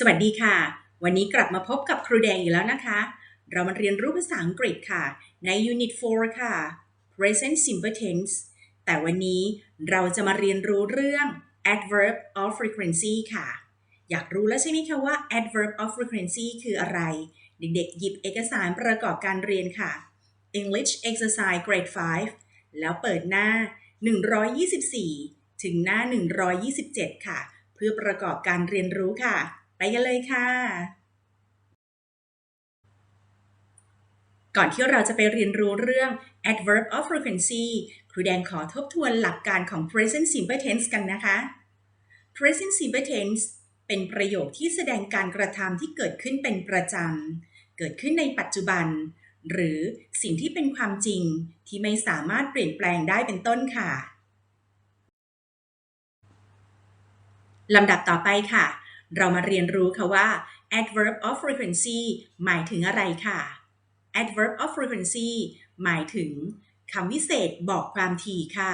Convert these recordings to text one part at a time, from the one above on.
สวัสดีค่ะ วันนี้กลับมาพบกับครูแดงอีกแล้วนะคะ เรามาเรียนรู้ภาษาอังกฤษค่ะ ใน Unit 4 ค่ะ Present Simple Tense แต่วันนี้เราจะมาเรียนรู้เรื่อง Adverb of Frequency ค่ะ อยากรู้แล้วใช่ไหมคะว่า Adverb of Frequency คืออะไร เด็กๆ หยิบเอกสารประกอบการเรียนค่ะ English Exercise Grade 5 แล้วเปิดหน้า 124 ถึงหน้า 127 ค่ะ เพื่อประกอบการเรียนรู้ค่ะ ไปกันเลยค่ะ ก่อนที่เราจะไปเรียนรู้เรื่อง adverb of frequency ครูแดงขอทบทวนหลักการของ present simple tense กันนะคะ present simple tense เป็นประโยคที่แสดงการกระทำที่เกิดขึ้นเป็นประจำ เกิดขึ้นในปัจจุบัน หรือสิ่งที่เป็นความจริงที่ไม่สามารถเปลี่ยนแปลงได้เป็นต้นค่ะลำดับต่อไปค่ะ เรามาเรียนรู้ค่ะว่า adverb of frequency หมายถึงอะไรค่ะ adverb of frequency หมายถึงคำวิเศษบอกความถี่ค่ะ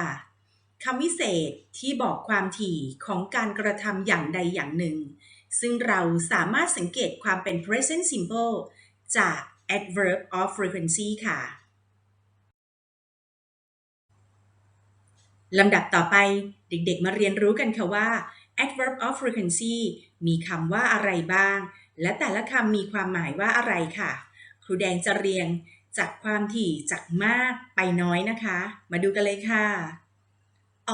คำวิเศษที่บอกความถี่ของการกระทำอย่างใดอย่างหนึ่ง ซึ่งเราสามารถสังเกตความเป็น present simple จาก adverb of frequency ค่ะลำดับต่อไปเด็กๆมาเรียนรู้กันค่ะว่า adverb of frequency มีคำว่าอะไรบ้าง และแต่ละคำมีความหมายว่าอะไรค่ะ ครูแดงจะเรียงจากความถี่จากมากไปน้อยนะคะ มาดูกันเลยค่ะ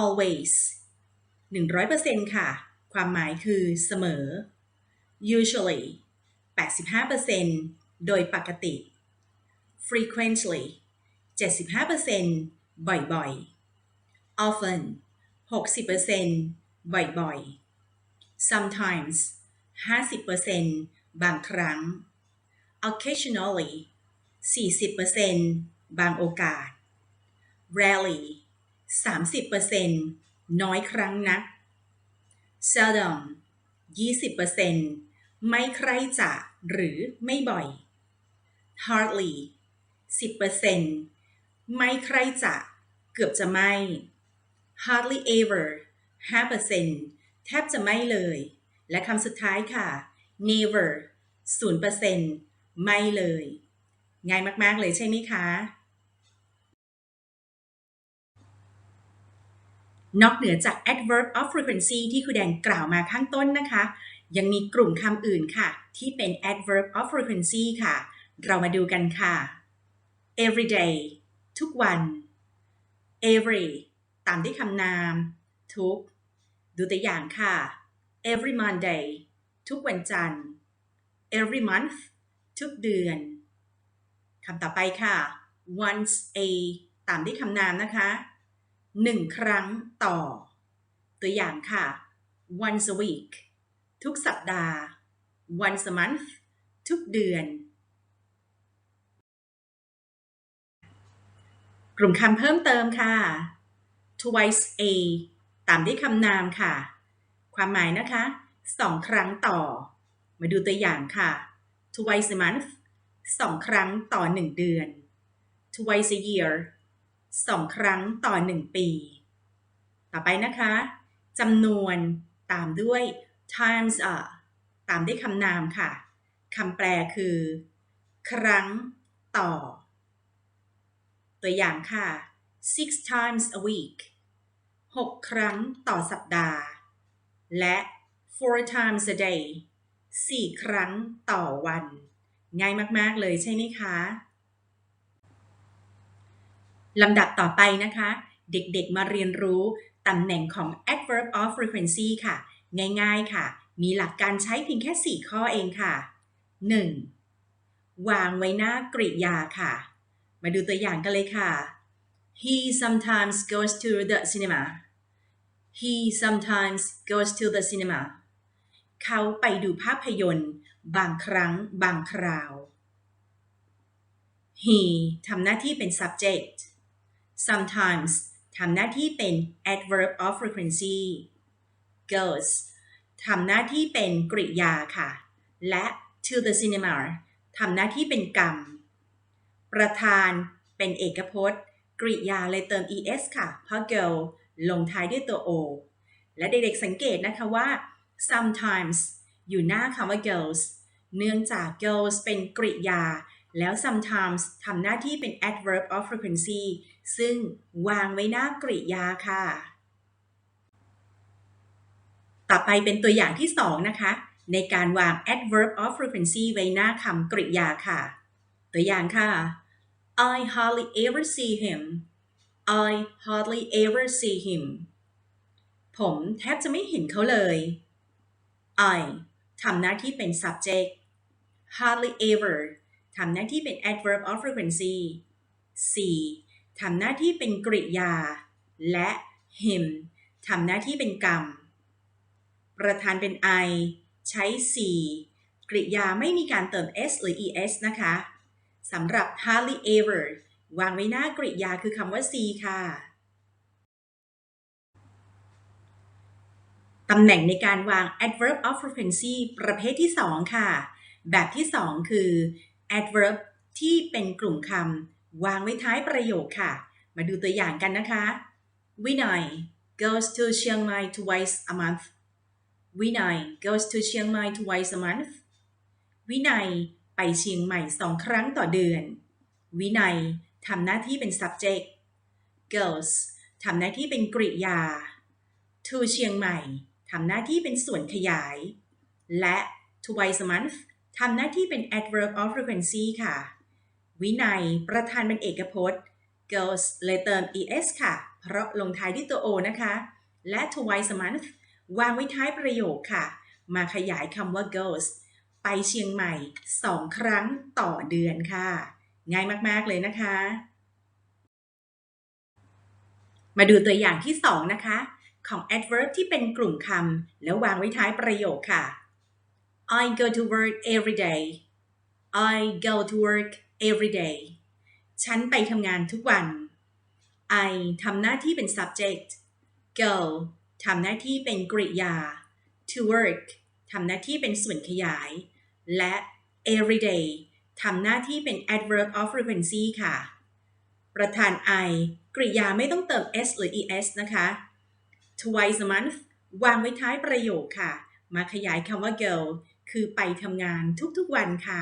always 100%ค่ะ ความหมายคือเสมอ usually 85%โดยปกติ frequently 75%บ่อยๆ often 60% บ่อยๆ sometimes 50%บางครั้ง occasionally 40%บางโอกาส rarely 30%น้อยครั้งนัก seldom 20%ไม่ใครจะหรือไม่บ่อย hardly 10%ไม่ใครจะ เกือบจะไม่ hardly ever 5%แทบจะไม่เลย และคำสุดท้ายค่ะ never 0%ไม่เลย ง่ายมาก ๆ เลยใช่ไหมคะ นอกเหนือจาก adverb of frequency ที่ครูแดงกล่าวมาข้างต้นนะคะ ยังมีกลุ่มคำอื่นค่ะ ที่เป็น adverb of frequency ค่ะ เรามาดูกันค่ะ every day ทุกวัน every ตามด้วยคำนาม ทุก ดูตัวอย่างค่ะ every Monday ทุกวันจันทร์ every month ทุกเดือน คำต่อไปค่ะ once a ตามด้วยคำนามนะคะหนึ่งครั้งต่อ ตัวอย่างค่ะ once a week ทุกสัปดาห์ once a month ทุกเดือน กลุ่มคำเพิ่มเติมค่ะ twice a ตามด้วยคำนามค่ะ ความหมายนะคะสองครั้งต่อ มาดูตัวอย่างค่ะ twice a month สองครั้งต่อหนึ่งเดือน twice a year สองครั้งต่อหนึ่งปี ต่อไปนะคะจำนวนตามด้วย times a ตามด้วยคำนามค่ะคำแปลคือ ครั้งต่อ ตัวอย่างค่ะ six times a week หกครั้งต่อสัปดาห์ และ four times a day สี่ครั้งต่อวัน ง่ายมากๆเลยใช่ไหมคะลำดับต่อไปนะคะ เด็กๆมาเรียนรู้ตำแหน่งของ adverb of frequency ค่ะ ง่ายๆค่ะ มีหลักการใช้เพียงแค่ 4 ข้อเองค่ะ 1. วางไว้หน้ากริยาค่ะ มาดูตัวอย่างกันเลยค่ะ He sometimes goes to the cinema He sometimes goes to the cinema เขาไปดูภาพยนตร์ บางครั้ง บางคราว He ทำหน้าที่เป็น subject sometimes ทำหน้าที่เป็น adverb of frequency goes ทำหน้าที่เป็นกริยาค่ะ และ to the cinema ทำหน้าที่เป็นกรรม ประธานเป็นเอกพจน์ กริยาเลยเติม es ค่ะ เพราะ go ลงท้ายด้วยตัว o และเด็กๆสังเกตนะคะว่า sometimes อยู่หน้าคำว่า girls เนื่องจาก girls เป็นกริยา แล้ว sometimes ทำหน้าที่เป็น adverb of frequency ซึ่งวางไว้หน้ากริยาค่ะ ต่อไปเป็นตัวอย่างที่ 2 นะคะ ในการวาง adverb of frequency ไว้หน้าคำกริยาค่ะ ตัวอย่างค่ะ I hardly ever see him I hardly ever see him ผมแทบจะไม่เห็นเขาเลย I ทำหน้าที่เป็น subject hardly ever ทำหน้าที่เป็น adverb of frequency see ทำหน้าที่เป็นกริยา และ him ทำหน้าที่เป็นกรรม ประธานเป็น I ใช้ see กริยาไม่มีการเติม s หรือ es นะคะ สำหรับ hardly ever วางไว้หน้ากริยาคือคำว่า see ค่ะ ตำแหน่งในการวาง adverb of frequency ประเภทที่ 2 ค่ะ แบบที่ 2 คือ adverb ที่เป็นกลุ่มคำวางไว้ท้ายประโยคค่ะ มาดูตัวอย่างกันนะคะ Vinay goes to Chiang Mai twice a month Vinay goes to Chiang Mai twice a month วินัย เชียงใหม่สองครั้งต่อเดือน วินัยทำหน้าที่เป็น subject goes ทำหน้าที่เป็นกริยา to เชียงใหม่ทำหน้าที่เป็นส่วนขยาย และ twice a month ทำหน้าที่เป็น adverb of frequency ค่ะ วินัยประธานเป็นเอกพจน์ goes เลยเติม es ค่ะ เพราะลงท้ายด้วยตัว o นะคะ และ twice a month วางไว้ท้ายประโยคค่ะ มาขยายคำว่า goes ไปเชียงใหม่ 2 ครั้งต่อเดือนค่ะ ง่ายมากๆเลยนะคะ มาดูตัวอย่างที่ 2 นะคะ ของ adverb ที่เป็นกลุ่มคำแล้ววางไว้ท้ายประโยคค่ะ I go to work every day I go to work every day ฉันไปทำงานทุกวัน I ทำหน้าที่เป็น subject go ทำหน้าที่เป็นกริยา to work ทำหน้าที่เป็นส่วนขยาย และ everyday ทำหน้าที่เป็น adverb of frequency ค่ะ ประธาน I กริยาไม่ต้องเติม s หรือ es นะคะ twice a month วางไว้ท้ายประโยคค่ะ มาขยายคำว่า go คือไปทำงานทุกๆวันค่ะ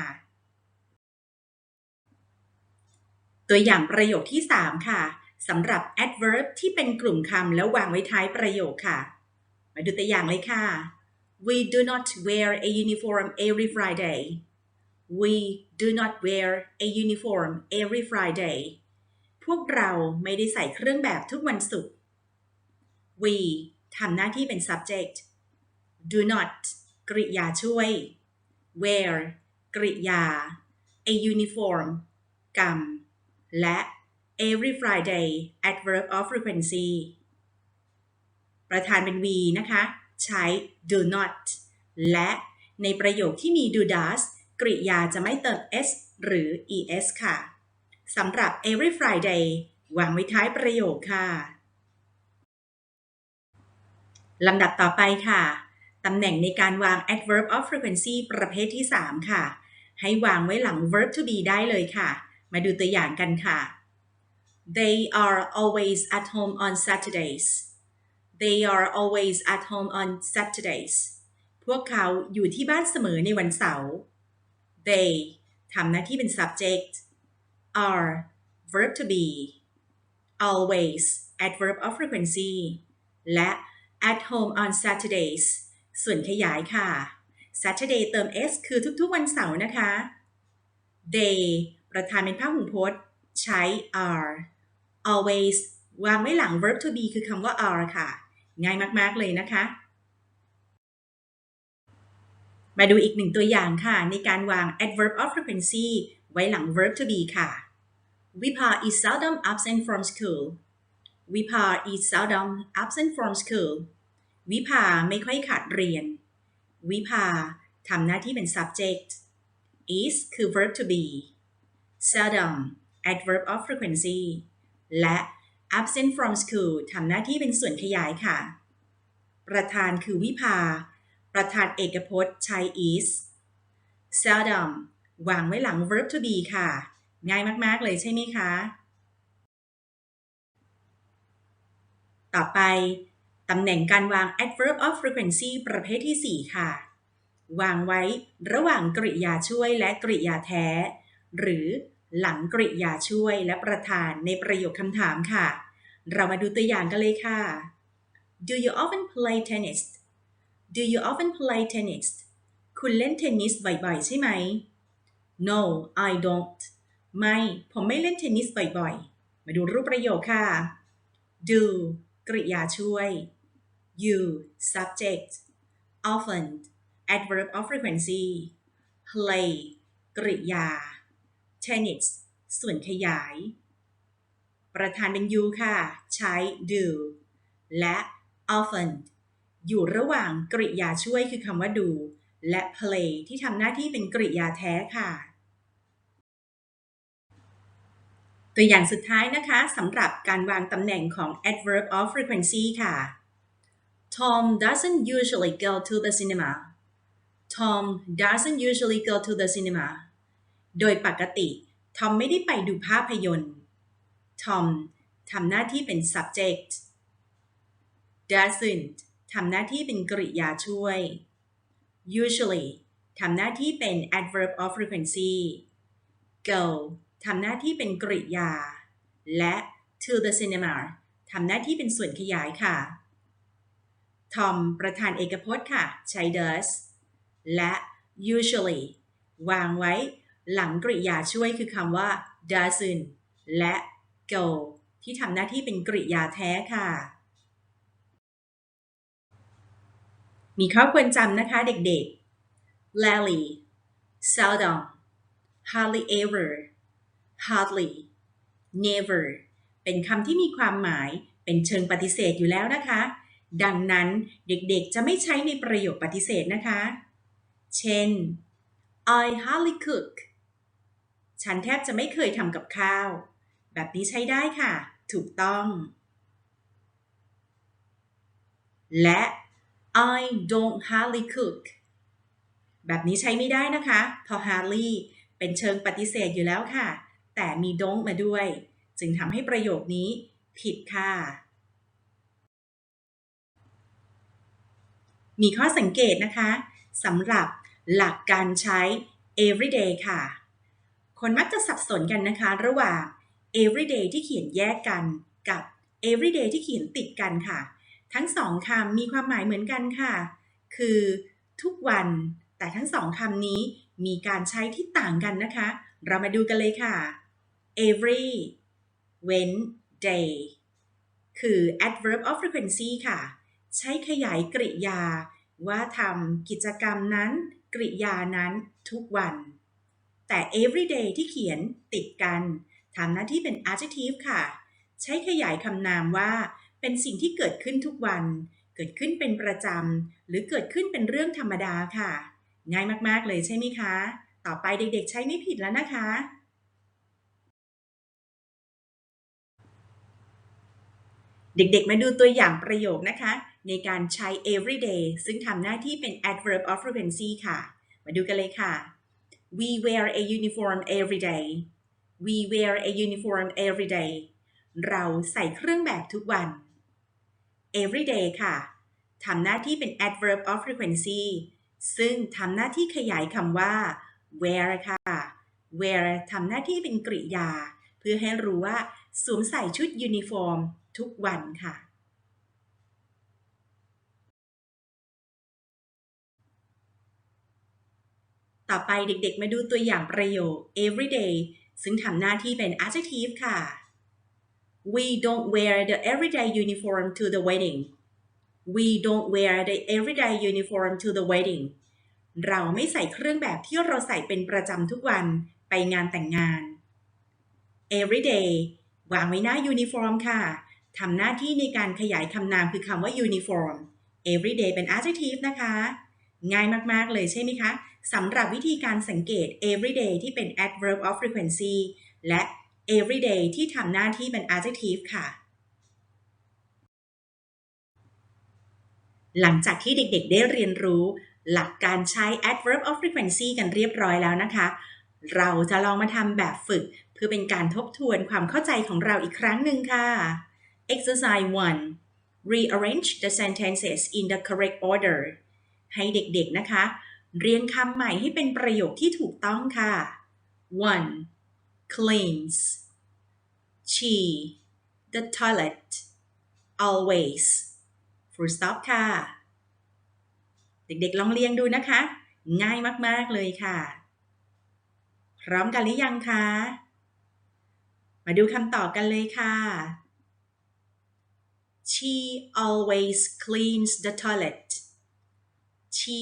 ตัวอย่างประโยคที่ 3 ค่ะสำหรับ adverb ที่เป็นกลุ่มคำแล้ววางไว้ท้ายประโยคค่ะ มาดูตัวอย่างเลยค่ะ We do not wear a uniform every Friday We do not wear a uniform every Friday พวกเราไม่ได้ใส่เครื่องแบบทุกวันศุกร์ We ทำหน้าที่เป็น subject do not กริยาช่วย wear กริยา a uniform กรรม และ every Friday adverb of frequency ประธานเป็น we นะคะ ใช้ do not และในประโยคที่มี do does กริยาจะไม่เติม s หรือ es ค่ะสำหรับ every Friday วางไว้ท้ายประโยคค่ะลำดับต่อไปค่ะ ตำแหน่งในการวาง adverb of frequency ประเภทที่ 3 ค่ะ ให้วางไว้หลัง verb to be ได้เลยค่ะ มาดูตัวอย่างกันค่ะ They are always at home on Saturdays They are always at home on Saturdays พวกเขาอยู่ที่บ้านเสมอในวันเสาร์ They ทำหน้าที่เป็น subject are verb to be always adverb of frequency และ at home on Saturdays ส่วนขยายค่ะ Saturday เติม s คือทุกๆวันเสาร์นะคะ They ประธานเป็นภาคหุพจน์ ใช้ are always วางไว้หลัง verb to be คือคำว่า are ค่ะ ง่ายมากๆเลยนะคะ มาดูอีกหนึ่งตัวอย่างค่ะ ในการวาง adverb of frequency ไว้หลัง verb to be ค่ะ Vipa is seldom absent from school Vipa is seldom absent from school วิภาไม่ค่อยขาดเรียน วิภาทำหน้าที่เป็น subject is คือ verb to be seldom adverb of frequency และ absent from school ทำหน้าที่เป็นส่วนขยายค่ะ ประธานคือวิภา ประธานเอกพจน์ใช้ is seldom วางไว้หลัง verb to be ค่ะ ง่ายมาก ๆ เลยใช่ไหมคะ ต่อไป ตำแหน่งการวาง adverb of frequency ประเภทที่ 4 ค่ะ วางไว้ระหว่างกริยาช่วยและกริยาแท้ หรือ หลังกริยาช่วยและประธานในประโยคคำถามค่ะ เรามาดูตัวอย่างกันเลยค่ะ Do you often play tennis Do you often play tennis คุณเล่นเทนนิสบ่อยๆ ใช่ไหม No I don't ไม่ ผมไม่เล่นเทนนิสบ่อยๆ มาดูรูปประโยคค่ะ do กริยาช่วย you subject often adverb of frequency play กริยา tennis ส่วนขยาย ประธานเป็น you ค่ะ ใช้ do และ often อยู่ระหว่างกริยาช่วยคือคำว่า do และ play ที่ทำหน้าที่เป็นกริยาแท้ค่ะ ตัวอย่างสุดท้ายนะคะสำหรับการวางตำแหน่งของ adverb of frequency ค่ะ Tom doesn't usually go to the cinema Tom doesn't usually go to the cinema โดยปกติ ทอมไม่ได้ไปดูภาพยนตร์ ทอมทำหน้าที่เป็น subject doesn't ทำหน้าที่เป็นกริยาช่วย usually ทำหน้าที่เป็น adverb of frequency go ทำหน้าที่เป็นกริยา และ to the cinema ทำหน้าที่เป็นส่วนขยายค่ะ ทอมประธานเอกพจน์ค่ะ ใช้ does และ usually วางไว้ หลังกริยาช่วยคือคำว่า doesn't และ go ที่ทำหน้าที่เป็นกริยาแท้ค่ะ มีข้อควรจำนะคะเด็กๆ rarely seldom hardly ever hardly never เป็นคำที่มีความหมายเป็นเชิงปฏิเสธอยู่แล้วนะคะ ดังนั้นเด็กๆจะไม่ใช้ในประโยคปฏิเสธนะคะ เช่น I hardly cook ฉันแทบจะไม่เคยทำกับข้าว แบบนี้ใช้ได้ค่ะ ถูกต้อง และ I don't hardly cook แบบนี้ใช้ไม่ได้นะคะเพราะ hardly เป็นเชิงปฏิเสธอยู่แล้วค่ะ แต่มี don't มาด้วย จึงทำให้ประโยคนี้ผิดค่ะ มีข้อสังเกตนะคะสำหรับหลักการใช้ everyday ค่ะ คนมักจะสับสนกันนะคะ ระหว่าง everyday ที่เขียนแยกกันกับ everyday ที่เขียนติดกันค่ะ ทั้งสองคำมีความหมายเหมือนกันค่ะ คือทุกวัน แต่ทั้งสองคำนี้มีการใช้ที่ต่างกันนะคะ เรามาดูกันเลยค่ะ every เว้น day คือ adverb of frequency ค่ะ ใช้ขยายกริยา ว่าทำกิจกรรมนั้น กริยานั้นทุกวัน แต่ everyday ที่เขียนติดกันทำหน้าที่เป็น adjective ค่ะ ใช้ขยายคำนามว่า เป็นสิ่งที่เกิดขึ้นทุกวัน เกิดขึ้นเป็นประจำ หรือเกิดขึ้นเป็นเรื่องธรรมดาค่ะ ง่ายมากๆเลยใช่ไหมคะ ต่อไปเด็กๆ ใช้ไม่ผิดแล้วนะคะ เด็กๆ มาดูตัวอย่างประโยคนะคะ ในการใช้ everyday ซึ่งทำหน้าที่เป็น adverb of frequency ค่ะ มาดูกันเลยค่ะ we wear a uniform every day we wear a uniform every day เราใส่เครื่องแบบทุกวัน every day ค่ะทำหน้าที่เป็น adverb of frequency ซึ่งทำหน้าที่ขยายคำว่า wear ค่ะ wear ทำหน้าที่เป็นกริยา เพื่อให้รู้ว่าสวมใส่ชุดยูนิฟอร์มทุกวันค่ะ ต่อไปเด็กๆ มาดูตัวอย่างประโยค everyday ซึ่งทำหน้าที่เป็น adjective ค่ะ we don't wear the everyday uniform to the wedding we don't wear the everyday uniform to the wedding เราไม่ใส่เครื่องแบบที่เราใส่เป็นประจำทุกวันไปงานแต่งงาน everyday วางไว้หน้า uniform ค่ะทำหน้าที่ในการขยายคำนามคือคำว่า uniform everyday เป็น adjective นะคะ ง่ายมาก ๆ เลยใช่ไหมคะ สำหรับวิธีการสังเกต everyday ที่เป็น adverb of frequency และ everyday ที่ทำหน้าที่เป็น adjective ค่ะ หลังจากที่เด็กๆได้เรียนรู้ หลักการใช้ adverb of frequency กันเรียบร้อยแล้วนะคะ เราจะลองมาทำแบบฝึก เพื่อเป็นการทบทวนความเข้าใจของเราอีกครั้งหนึ่งค่ะ exercise 1 rearrange the sentences in the correct order ให้เด็กๆนะคะ เรียงคำใหม่ให้เป็นประโยคที่ถูกต้องค่ะ one cleans she the toilet always full stop ค่ะ เด็กๆลองเรียงดูนะคะ ง่ายมากๆเลยค่ะ พร้อมกันหรือยังคะ มาดูคำตอบกันเลยค่ะ She always cleans the toilet She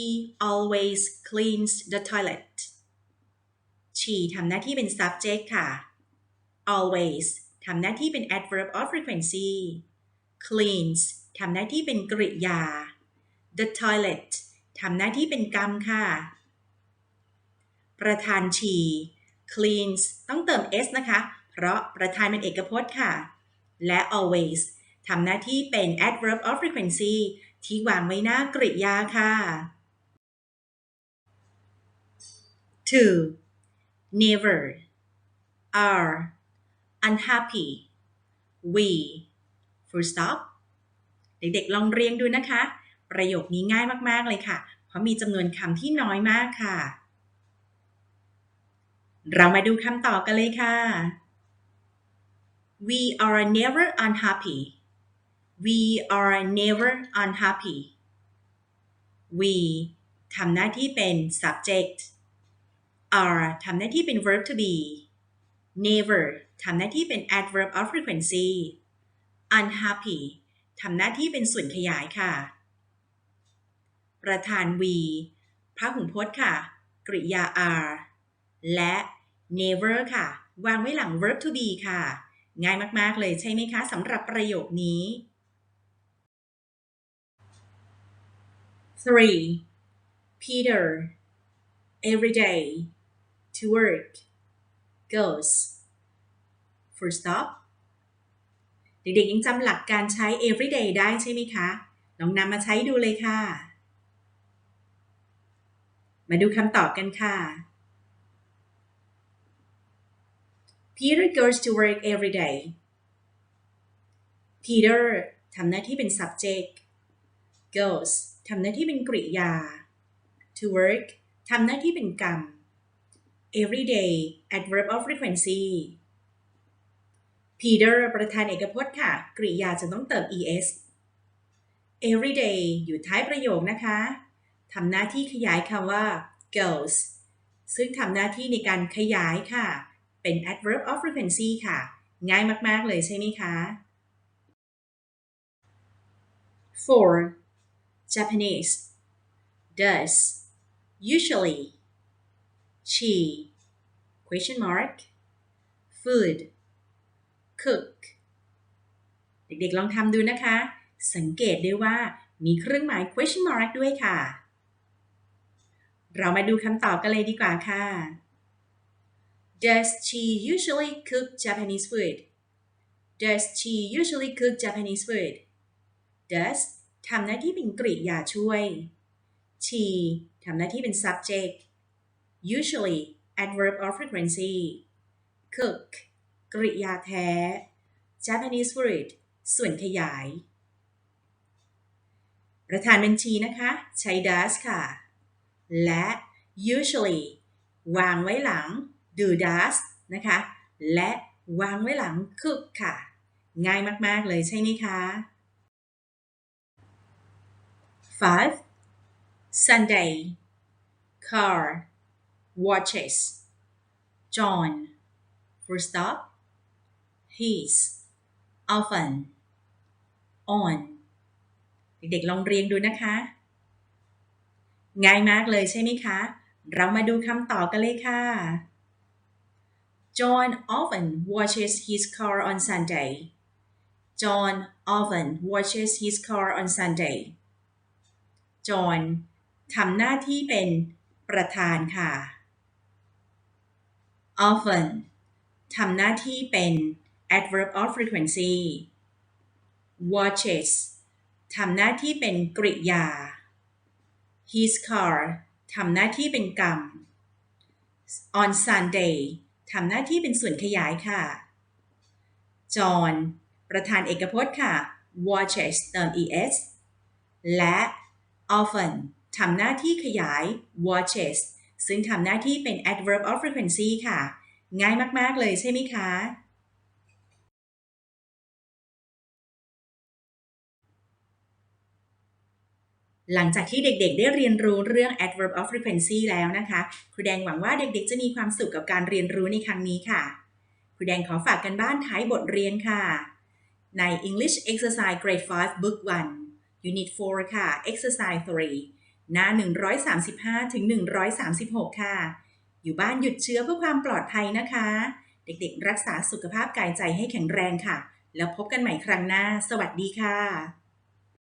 always cleans the toilet she ทำหน้าที่เป็น subject ค่ะ always ทำหน้าที่เป็น adverb of frequency cleans ทำหน้าที่เป็นกริยา the toilet ทำหน้าที่เป็นกรรมค่ะ ประธาน she cleans ต้องเติม s นะคะ เพราะประธานเป็นเอกพจน์ค่ะ และ always ทำหน้าที่เป็น adverb of frequency ที่วางไว้หน้ากริยาค่ะ 2. Never are unhappy we full stop เด็กๆลองเรียงดูนะคะ ประโยคนี้ง่ายมากๆเลยค่ะ เพราะมีจำนวนคำที่น้อยมากค่ะ เรามาดูคำตอบกันเลยค่ะ we are never unhappy we are never unhappy we ทำหน้าที่เป็น subject are ทำหน้าที่เป็น verb to be never ทำหน้าที่เป็น adverb of frequency unhappy ทำหน้าที่เป็นส่วนขยายค่ะ ประธาน we พระหุงพจน์ค่ะ กริยา are และ never ค่ะ วางไว้หลัง verb to be ค่ะ ง่ายมาก ๆ เลยใช่ไหมคะสำหรับประโยคนี้ 3. Peter every day to work goes full stop เด็กๆยังจำหลักการใช้ everyday ได้ใช่ไหมคะลองนำมาใช้ดูเลยค่ะ มาดูคำตอบกันค่ะ Peter goes to work every day Peter ทำหน้าที่เป็น subject goes ทำหน้าที่เป็นกริยา to work ทำหน้าที่เป็นกรรม everyday adverb of frequency Peter ประธานเอกพจน์ค่ะ กริยาจะต้องเติม es everyday อยู่ท้ายประโยคนะคะทำหน้าที่ขยายคำว่า goes ซึ่งทำหน้าที่ในการขยายค่ะ เป็น adverb of frequency ค่ะ ง่ายมาก ๆ เลยใช่ไหมคะ 4. Japanese does usually she question mark food cook เด็กๆลองทำดูนะคะ สังเกตด้วยว่ามีเครื่องหมาย question mark ด้วยค่ะ เรามาดูคำตอบกันเลยดีกว่าค่ะ Does she usually cook Japanese food? Does she usually cook Japanese food? Does ทำหน้าที่เป็นกริยาช่วย she ทำหน้าที่เป็น subject usually adverb of frequency cook กริยาแท้ Japanese food ส่วนขยาย ประธานบัญชีนะคะ ใช้ does ค่ะ และ usually วางไว้หลัง do does นะคะ และวางไว้หลัง cook ค่ะ ง่ายมาก ๆ เลยใช่ไหมคะ 5. Sunday car watches John full stop his often on เด็กๆลองเรียงดูนะคะ ง่ายมากเลยใช่ไหมคะ เรามาดูคำตอบกันเลยค่ะ John often watches his car on Sunday John often watches his car on Sunday จอห์นทำหน้าที่เป็นประธานค่ะ often ทำหน้าที่เป็น adverb of frequency watches ทำหน้าที่เป็นกริยา his car ทำหน้าที่เป็นกรรม on Sunday ทำหน้าที่เป็นส่วนขยายค่ะ John ประธานเอกพจน์ค่ะ watches เติม es และ often ทำหน้าที่ขยาย watches ซึ่งทำหน้าที่เป็น adverb of frequency ค่ะ ง่ายมาก ๆ เลยใช่ไหมคะ หลังจากที่เด็กๆ ได้เรียนรู้เรื่อง adverb of frequency แล้วนะคะ ครูแดงหวังว่าเด็กๆ จะมีความสุขกับการเรียนรู้ในครั้งนี้ค่ะ ครูแดงขอฝากกันบ้านท้ายบทเรียนค่ะ ใน English Exercise Grade 5 Book 1 Unit 4 ค่ะ Exercise 3 หน้า 135 ถึง 136 ค่ะ อยู่บ้านหยุดเชื้อเพื่อความปลอดภัยนะคะ เด็กๆ รักษาสุขภาพกายใจให้แข็งแรงค่ะ แล้วพบกันใหม่ครั้งหน้า สวัสดีค่ะ